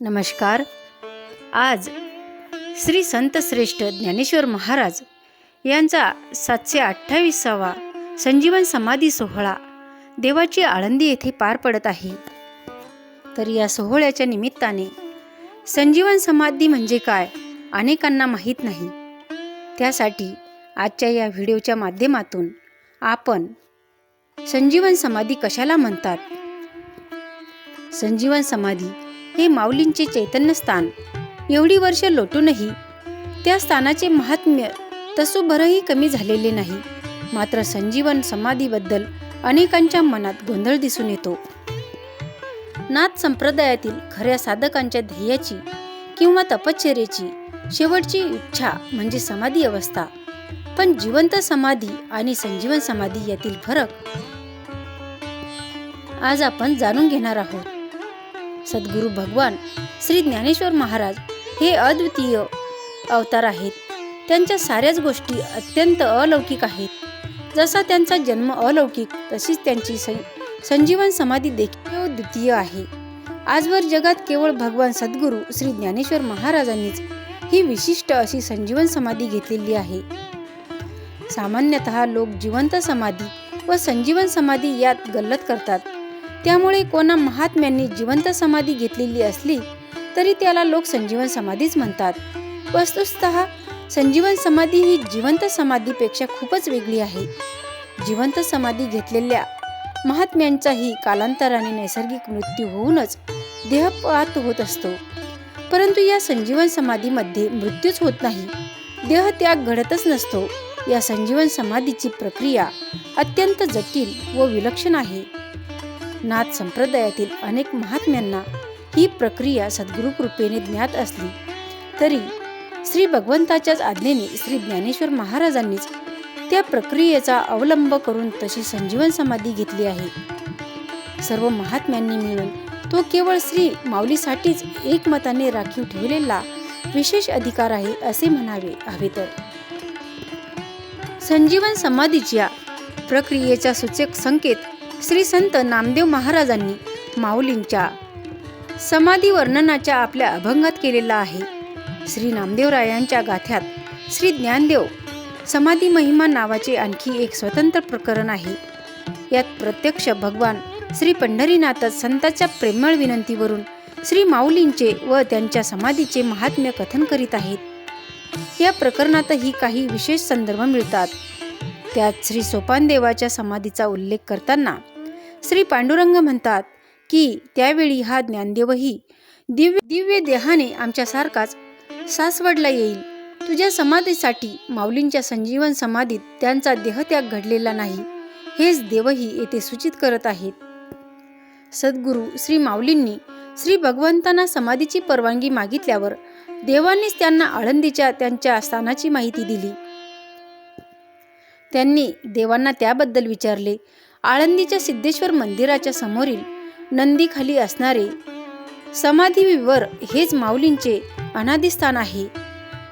नमस्कार. आज श्री संत श्रेष्ठ ज्ञानेश्वर महाराज यांचा सातशे अठ्ठावीसावा संजीवन समाधी सोहळा देवाची आळंदी येथे पार पडत आहे. तर या सोहळ्याच्या निमित्ताने संजीवन समाधी म्हणजे काय अनेकांना माहीत नाही. त्यासाठी आजच्या या व्हिडिओच्या माध्यमातून आपण संजीवन समाधी कशाला म्हणतात? संजीवन समाधी हे माऊलींचे चैतन्य स्थान. एवढी वर्ष लोटूनही त्या स्थानाचे महात्म्य तसुभरही कमी झालेले नाही. मात्र संजीवन समाधीबद्दल अनेकांच्या मनात गोंधळ दिसून येतो. नाथ संप्रदायातील खऱ्या साधकांच्या ध्येयाची किंवा तपश्चर्याची शेवटची इच्छा म्हणजे समाधी अवस्था. पण जिवंत समाधी आणि संजीवन समाधी यातील फरक आज आपण जाणून घेणार आहोत. सद्गुरू भगवान श्री ज्ञानेश्वर महाराज हे अद्वितीय अवतार आहेत. त्यांच्या साऱ्याच गोष्टी अत्यंत अलौकिक आहेत. जसा त्यांचा जन्म अलौकिक तशीच त्यांची सं संजीवन समाधी देखील द्वितीय आहे. आजवर जगात केवळ भगवान सद्गुरू श्री ज्ञानेश्वर महाराजांनीच ही विशिष्ट अशी संजीवन समाधी घेतलेली आहे. सामान्यतः लोक जिवंत समाधी व संजीवन समाधी यात गल्लत करतात. त्यामुळे कोणा महात्म्यांनी जिवंत समाधी घेतलेली असली तरी त्याला लोक संजीवन समाधीच म्हणतात. वस्तुस्थ संजीवन समाधी ही जिवंत समाधीपेक्षा खूपच वेगळी आहे. जिवंत समाधी घेतलेल्या महात्म्यांचाही कालांतराने नैसर्गिक मृत्यू होऊनच देहपात होत असतो. परंतु या संजीवन समाधीमध्ये मृत्यूच होत नाही. देह त्याग घडतच नसतो. या संजीवन समाधीची प्रक्रिया अत्यंत जटिल व विलक्षण आहे. नाथ संप्रदायातील अनेक महात्म्यांना ही प्रक्रिया सद्गुरु कृपेने ज्ञात असली. तरी श्री भगवंताच्याच आज्ञेने श्री ज्ञानेश्वर महाराजांनीच त्या प्रक्रियेचा अवलंब करून तशी संजीवन समाधी घेतली आहे. सर्व महात्म्यांनी मिळून तो केवळ श्री माऊलीसाठीच एकमताने राखीव ठेवलेला विशेष अधिकार आहे असे म्हणावे हवे तर. संजीवन समाधीच्या प्रक्रियेचा सूचक संकेत श्री संत नामदेव महाराजांनी माऊलींच्या समाधी वर्णनाच्या आपल्या अभंगात केलेला आहे. श्री नामदेवरायांच्या गाथ्यात श्री ज्ञानदेव समाधी महिमा नावाचे आणखी एक स्वतंत्र प्रकरण आहे. यात प्रत्यक्ष भगवान श्री पंढरीनाथ संताच्या प्रेमळ विनंतीवरून श्री माऊलींचे व त्यांच्या समाधीचे महात्म्य कथन करीत आहेत. या प्रकरणातही काही विशेष संदर्भ मिळतात. त्यात श्री सोपानदेवाच्या समाधीचा उल्लेख करताना श्री पांडुरंग म्हणतात की त्यावेळी हा ज्ञानदेवही दिव्य दिव्य देहाने आमच्यासारखाच सासवडला येईल. तुझ्या समाधीसाठी माऊलींच्या संजीवन समाधीत त्यांचा देहत्याग घडलेला नाही. हेच देवही येथे सूचित करत आहेत. सद्गुरू श्री माऊलींनी श्री भगवंतांना समाधीची परवानगी मागितल्यावर देवांनीच त्यांना आळंदीच्या त्यांच्या स्थानाची माहिती दिली. त्यांनी देवांना त्याबद्दल विचारले आळंदीच्या सिद्धेश्वर मंदिराच्या समोरील नंदीखाली असणारे समाधीवर हेच माऊलींचे अनादिस्थान आहे.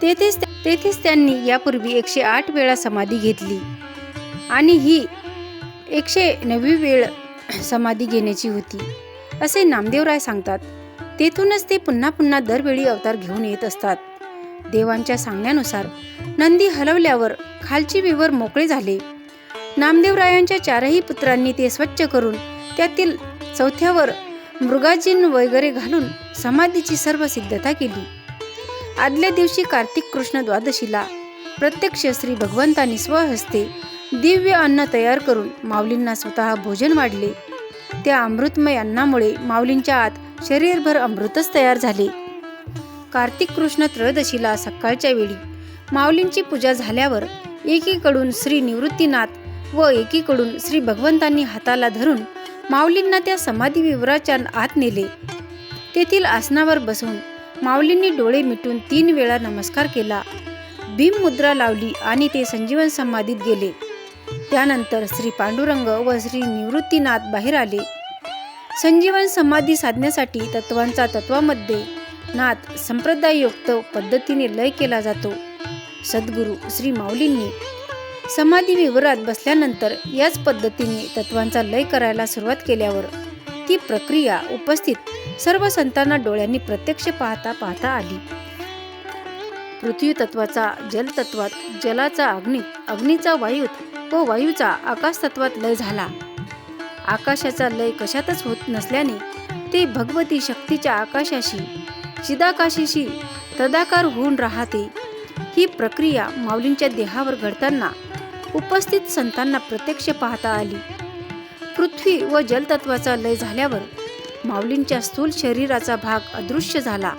तेथेच तेथेच त्यांनी यापूर्वी एकशे आठ वेळा समाधी घेतली. आणि ही एकशे नववी वेळ समाधी घेण्याची होती असे नामदेवराय सांगतात. तेथूनच ते पुन्हा पुन्हा दरवेळी अवतार घेऊन येत असतात. देवांच्या सांगण्यानुसार नंदी हलवल्यावर खालची विवर मोकळे झाले. नामदेवरायांच्या चारही पुत्रांनी ते स्वच्छ करून त्यातील चौथ्यावर मृगाजीन वगैरे घालून समाधीची सर्व सिद्धता केली. आदल्या दिवशी कार्तिक कृष्ण द्वादशीला प्रत्यक्ष श्री भगवंतांनी स्वहस्ते दिव्य अन्न तयार करून माऊलींना स्वतः भोजन वाढले. त्या अमृतमय अन्नामुळे माऊलींच्या आत शरीरभर अमृतच तयार झाले. कार्तिक कृष्ण त्रयोदशीला सकाळच्या वेळी माऊलींची पूजा झाल्यावर एकीकडून श्री निवृत्तीनाथ व एकीकडून श्री भगवंतांनी हाताला धरून माऊलींना त्या समाधी विवराच्या आत नेले. तेथील आसनावर बसून माऊलींनी डोळे मिटून तीन वेळा नमस्कार केला. भीम मुद्रा लावली आणि ते संजीवन समाधीत गेले. त्यानंतर श्री पांडुरंग व श्री निवृत्तीनाथ बाहेर आले. संजीवन समाधी साधण्यासाठी तत्वांचा तत्वामध्ये नाथ संप्रदाययुक्त पद्धतीने लय केला जातो. सद्गुरू श्री माऊलींनी समाधी विवरात बसल्यानंतर याच पद्धतीने तत्वांचा लय करायला सुरुवात केल्यावर ती प्रक्रिया उपस्थित सर्व संतांना डोळ्यांनी प्रत्यक्ष पाहता पाहता आली. पृथ्वी तत्वाचा जल तत्वात जलाचा अग्नीत अग्नीचा वायूत व वायूचा आकाश तत्वात लय झाला. आकाशाचा लय कशातच होत नसल्याने ते भगवती शक्तीच्या आकाशाशी चिदाकाशीशी तदाकार होऊन राहते. ही प्रक्रिया माऊलींच्या देहावर घडताना उपस्थित संतांना प्रत्यक्ष पाहता आली. पृथ्वी व जलतत्वाचा लय झाल्यावर माऊलींच्या स्थूल शरीराचा भाग अदृश्य झाला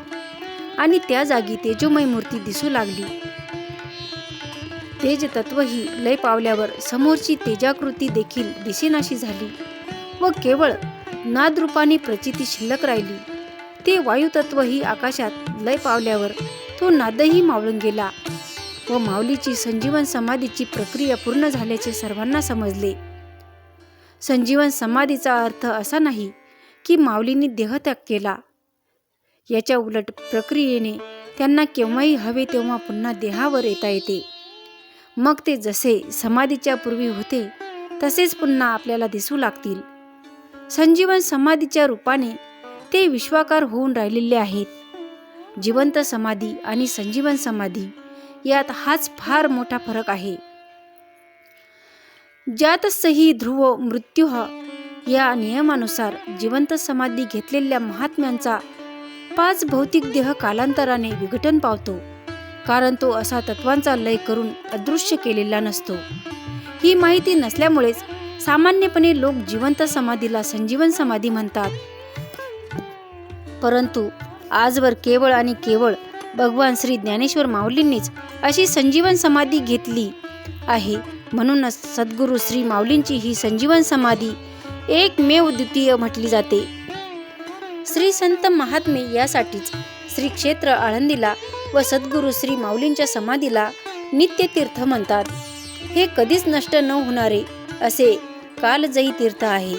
आणि त्या जागी तेजोमय मूर्ती दिसू लागली. तेज तत्व ही लय पावल्यावर समोरची तेजाकृती देखील दिसेनाशी झाली व केवळ नादरूपाने प्रचिती शिल्लक राहिली. ते वायुतत्व ही आकाशात लय पावल्यावर तो नादही मावळून गेला. व माऊलीची संजीवन समाधीची प्रक्रिया पूर्ण झाल्याचे सर्वांना समजले. संजीवन समाधीचा अर्थ असा नाही की माऊलींनी देहत्याग केला. याच्या उलट प्रक्रियेने त्यांना केव्हाही हवे तेव्हा पुन्हा देहावर येता येते. मग ते जसे समाधीच्या पूर्वी होते तसेच पुन्हा आपल्याला दिसू लागतील. संजीवन समाधीच्या रूपाने ते विश्वाकार होऊन राहिलेले आहेत. जिवंत समाधी आणि संजीवन समाधी यात हाच फार मोठा फरक आहे. ज्यात सही ध्रुव मृत्यू या नियमानुसार जिवंत समाधी घेतलेल्या महात्म्यांचा पाच भौतिक देह कालांतराने विघटन पावतो कारण तो असा तत्वांचा लय करून अदृश्य केलेला नसतो. ही माहिती नसल्यामुळेच सामान्यपणे लोक जिवंत समाधीला संजीवन समाधी म्हणतात. परंतु आजवर केवळ आणि केवळ भगवान श्री ज्ञानेश्वर माऊलींनीच अशी संजीवन समाधी घेतली आहे. म्हणूनच सद्गुरू श्री माऊलींची ही संजीवन समाधी एकमेव द्वितीय म्हटली जाते. श्री संत महात्मे यासाठीच श्री क्षेत्र आळंदीला व सद्गुरू श्री माऊलींच्या समाधीला नित्यतीर्थ म्हणतात. हे कधीच नष्ट न होणारे असे कालजयी तीर्थ आहे.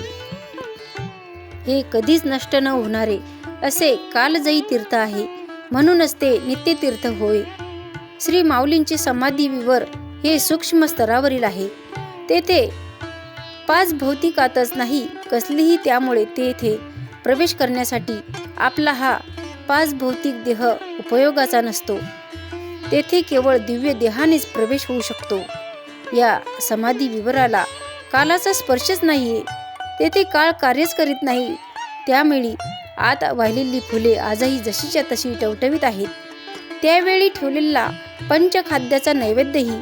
हे कधीच नष्ट न होणारे असे कालजयी तीर्थ आहे. म्हणूनच ते नित्यतीर्थ होय. श्री माऊलींचे समाधी विवर हे सूक्ष्म स्तरावरील आहे. तेथे पाच भौतिकातच नाही कसलीही त्यामुळे तेथे प्रवेश करण्यासाठी आपला हा पाच भौतिक देह उपयोगाचा नसतो. तेथे केवळ दिव्य देहानेच प्रवेश होऊ शकतो. या समाधी विवराला कालाचा स्पर्शच नाहीये. तेथे काळ कार्यच करीत नाही. त्यावेळी आत वाहिलेली फुले आजही जशीच्या तशी टवटवीत आहेत. त्यावेळी ठेवलेला पंचखाद्याचा नैवेद्यही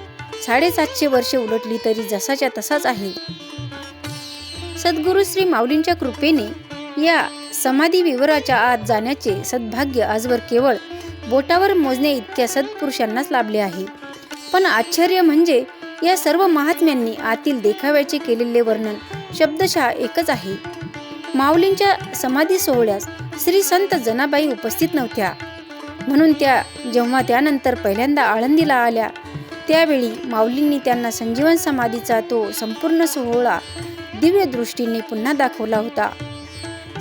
साडेसातशे वर्षे उलटली तरी जसाच्या तसाच आहे. सद्गुरू श्री माऊलींच्या कृपेने या समाधी विवराच्या आत जाण्याचे सद्भाग्य आजवर केवळ बोटावर मोजणे इतक्या सत्पुरुषांनाच लाभले आहे. पण आश्चर्य म्हणजे या सर्व महात्म्यांनी आतील देखाव्याचे केलेले वर्णन शब्दशः एकच आहे. माऊलींच्या समाधी सोहळ्यास श्री संत जनाबाई उपस्थित नव्हत्या. म्हणून त्या जेव्हा त्यानंतर पहिल्यांदा आळंदीला आल्या त्यावेळी माऊलींनी त्यांना संजीवन समाधीचा तो संपूर्ण सोहळा दिव्य दृष्टीने पुन्हा दाखवला होता.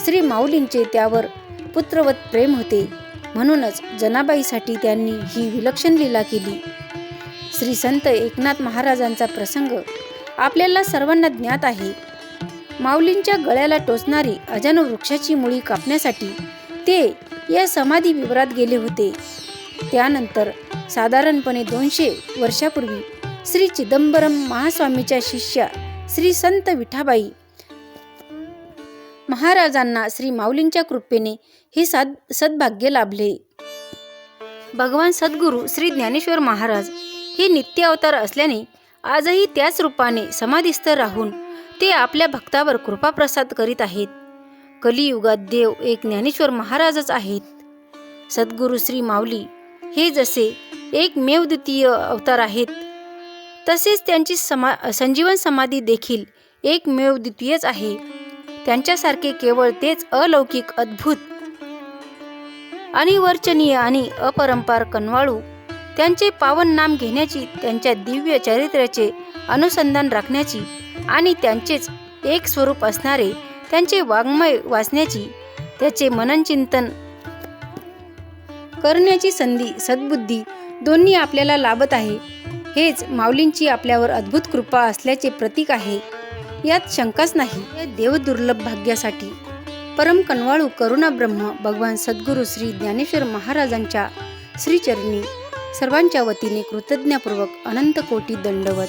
श्री माऊलींचे त्यावर पुत्रवत प्रेम होते. म्हणूनच जनाबाईसाठी त्यांनी ही विलक्षण लीला केली. श्री संत एकनाथ महाराजांचा प्रसंग आपल्याला सर्वांना ज्ञात आहे. माऊलींच्या गळ्याला टोचणारी अजान वृक्षाची मुळी कापण्यासाठी ते या समाधी विवरात गेले होते. त्यानंतर साधारणपणे दोनशे वर्षापूर्वी श्री चिदंबरम महास्वामीच्या शिष्या श्री संत विठाबाई महाराजांना श्री माऊलींच्या कृपेने हे साद सद्भाग्य लाभले. भगवान सद्गुरू श्री ज्ञानेश्वर महाराज हे नित्य अवतार असल्याने आजही त्याच रूपाने समाधिस्थ राहून ते आपल्या भक्तावर कृपाप्रसाद करीत आहेत. कलियुगात देव एक ज्ञानेश्वर महाराजच आहेत. सद्गुरू श्री माऊली हे जसे एक मेवद्वितीय अवतार आहेत तसेच त्यांची समा संजीवन समाधी देखील एक मेवद्वितीयच आहे. त्यांच्यासारखे केवळ तेच अलौकिक अद्भुत अनिवर्चनीय आणि अपरंपार कनवाळू त्यांचे पावन नाम घेण्याची त्यांच्या दिव्य चरित्र्याचे अनुसंधान राखण्याची आणि त्यांचेच एक स्वरूप असणारे त्यांचे वाङ्मय वाचण्याची त्याचे मननचिंतन करण्याची संधी सद्बुद्धी दोन्ही आपल्याला लाभत आहे. हेच माऊलींची आपल्यावर अद्भुत कृपा असल्याचे प्रतीक आहे. यात शंकाच नाही. या देवदुर्लभ भाग्यासाठी परम कनवाळू करुणा ब्रह्म भगवान सद्गुरू श्री ज्ञानेश्वर महाराजांच्या श्रीचरणी सर्वांच्या वतीने कृतज्ञपूर्वक अनंत कोटी दंडवत.